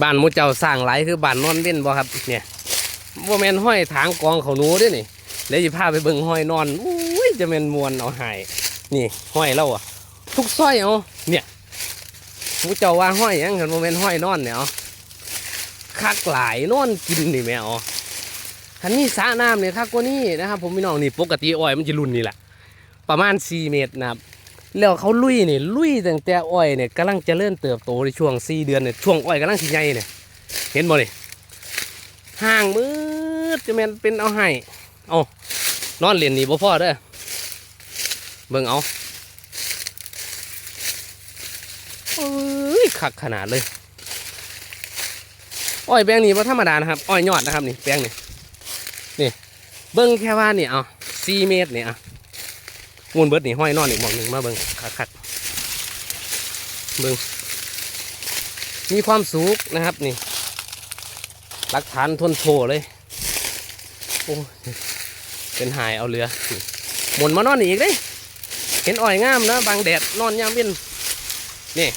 บ้านมูเจ้าสร้างหลายคือบ้านนอนเว้นบ่ครับ เนี่ยบ่แมนห้อยถางกองเขาหนูด้วยนี่แล้วสิพาไปเบิ่งห้อยนอนอุ้ยจะแมนมวนเอาหายนี่ห้อยเราอะ ทุกซอยเอาเนี่ยมูเจ้าว่าห้อยยังกันบ่แมนห้อยนอนเนี่ยคักหลายนอนกินนี่แม่เอาคันนี้สระน้ำเนี่ยคักกว่านี้นะครับ ผมพี่น้องนี่ปกติอ้อยมันจะรุ่นนี่แหละประมาณ 4 เมตรนะครับ แล้วเขาลุยนี่ลุยตั้งแต่อ้อยเนี่ยกำลังจะเริ่มเติบโตในช่วง4เดือนเนี่ยช่วงอ้อยกำลังสิใหญ่เนี่ยเห็นบ่นี่ห่างมืดจะแมนเป็นเอาให้เอานอนเล่นนี่บ่พอเด้อเบิ่งเอาเอ้ยคักขนาดเลย อ้อยแปลงนี่บ่ธรรมดานะครับ อ้อยยอดนะครับนี่แปลงนี่นี่เบิ่งแค่ว่านี่เอา4เมตรนี่อะ มูลเบิดนี่ห้อยนอนอีกหมองหนึ่งมาเบิ่งคักๆเบิ่งมีความสุขนะครับนี่ หลักฐานทนโทเลยโอ้เป็นหายเอาเรือหมุนมานอนอีกเด้ยเห็นอ่อยงามนะบางแดดนอนยามเย็นนี่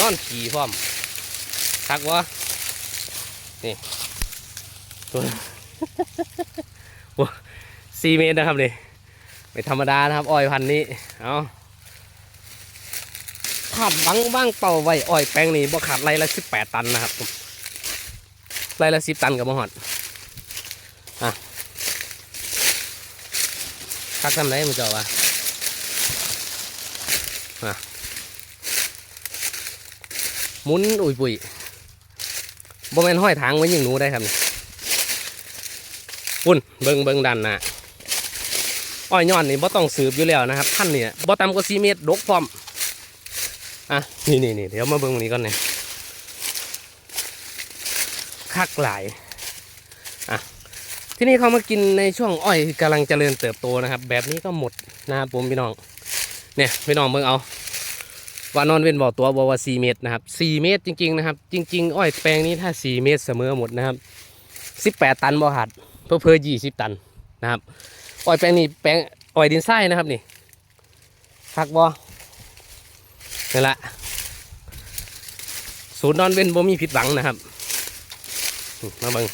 นอนขี่พร้อมคักวะนี่ตัวสี่เมตรนะครับนี่ ไม่ธรรมดานะครับ อ้อยพันนี้ เอาขาดบังบ้างเป่าไว้อ้อยแปลงนี้บ่ขาดไรละสิบแปดตันนะครับผมไรละสิบตันกับมหอดอะคักทำไรมึงจ้าวะอะมุนอุ้ยปุยบ่แม่นห้อยทางไว้ยิงหนูได้ครับนี่ปุ่นเบิงเบิงดันหนะ อ้อยย้อนนี่บ่ต้องสืบอยู่แล้วนะครับท่านเนี่ยบ่ต่ำกว่า4เมตรดกพร้อมอะนี่นี่นี่เดี๋ยวมาเบิ่งตรงนี้ก่อนเนี่ยคักหลายอะที่นี่เขามากินในช่วงอ้อยกำลังเจริญเติบโตนะครับ แบบนี้ก็หมดนะครับผมพี่น้องเนี่ยพี่น้องเบิ่งเอาว่านอนเว้นบ่อตัวบอว่า4เมตรนะครับ4เมตรจริง ๆ นะครับ จริง ๆ อ้อยแปลงนี้ถ้า4เมตรเสมอหมดนะครับ18ตันบ่หัดเพิ่มๆ20ตันนะครับ อ้อยแปลงนี้แปลงอ้อยดินทรายนะครับนี่คักบอนี่แหละศูนย์นอนเว้นบ่มีผิดหวังนะครับมาบิ่ง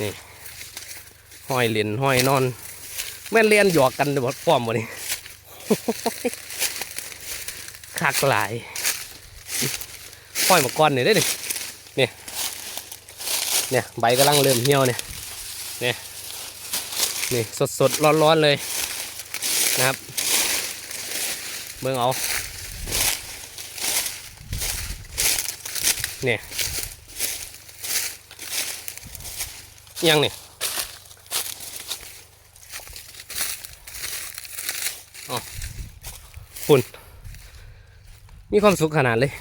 นี่ห้อยเหรียญห้อยนอน แม่นเรียนหยอกกันบดฟอมบ่นี่คักหลายห้อยมาก้อนนี่ได้ดิเนี่ย เนี่ยใบกำลังเริ่มเหี่ยวเนี่ยเนี่ยนี่สดสดร้อนร้อนๆเลยนะครับเบิ่งเอาเนี่ยยังเนี่ยอ๋อฝุ่นมีความสุขขนาดเลย